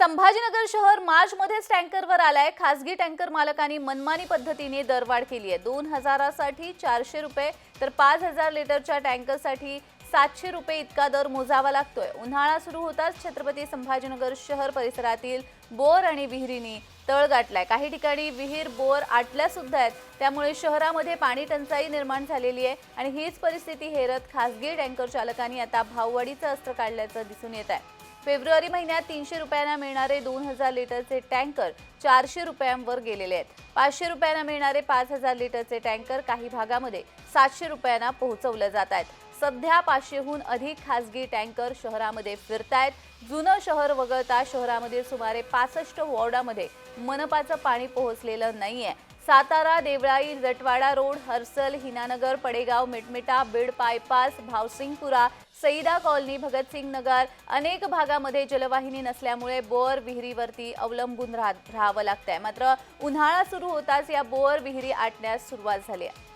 संभाजीनगर शहर मार्चमध्येच टँकरवर आलाय. खासगी टँकर मालकांनी मनमानी पद्धतीने दरवाढ केली आहे. दोन हजारासाठी चारशे रुपये तर पाच हजार लिटरच्या टँकरसाठी सातशे रुपये इतका दर मोजावा लागतोय. उन्हाळा सुरू होताच छत्रपती संभाजीनगर शहर परिसरातील बोर आणि विहिरींनी तळ गाठलाय. काही ठिकाणी विहीर बोर आटल्या सुद्धा आहेत. त्यामुळे शहरामध्ये पाणी टंचाई निर्माण झालेली आहे आणि हीच परिस्थिती हेरत खासगी टँकर चालकांनी आता भाववाढीचं अस्त्र काढल्याचं दिसून येत आहे. फेब्रुवारी महिन्यात तीनशे रुपयांना मिळणारे दोन हजार लिटरचे टँकर चारशे रुपयांवर गेलेले आहेत. पाचशे रुपयांना मिळणारे पाच हजार लिटरचे टँकर काही भागामध्ये सातशे रुपयांना पोहोचवले जात आहेत. सध्या पाचशेहून अधिक खासगी टँकर शहरामध्ये फिरतायत. जुनं शहर वगळता शहरामध्ये सुमारे पासष्ट वॉर्डामध्ये मनपाचं पाणी पोहोचलेलं नाहीये. Satara Deolai Jatwada road Harsul Hinanagar Padegaon Mitmita Beed bypass Bhavsinghpura Saida colony Bhagatsingh Nagar अनेक भागामध्ये जलवाहिनी नसल्यामुळे बोअर विहिरीवरती अवलंबून राह राहावं लागतंय. मात्र उन्हाळा सुरू होताच या बोअर विहिरी आटण्यास सुरुवात झाली आहे.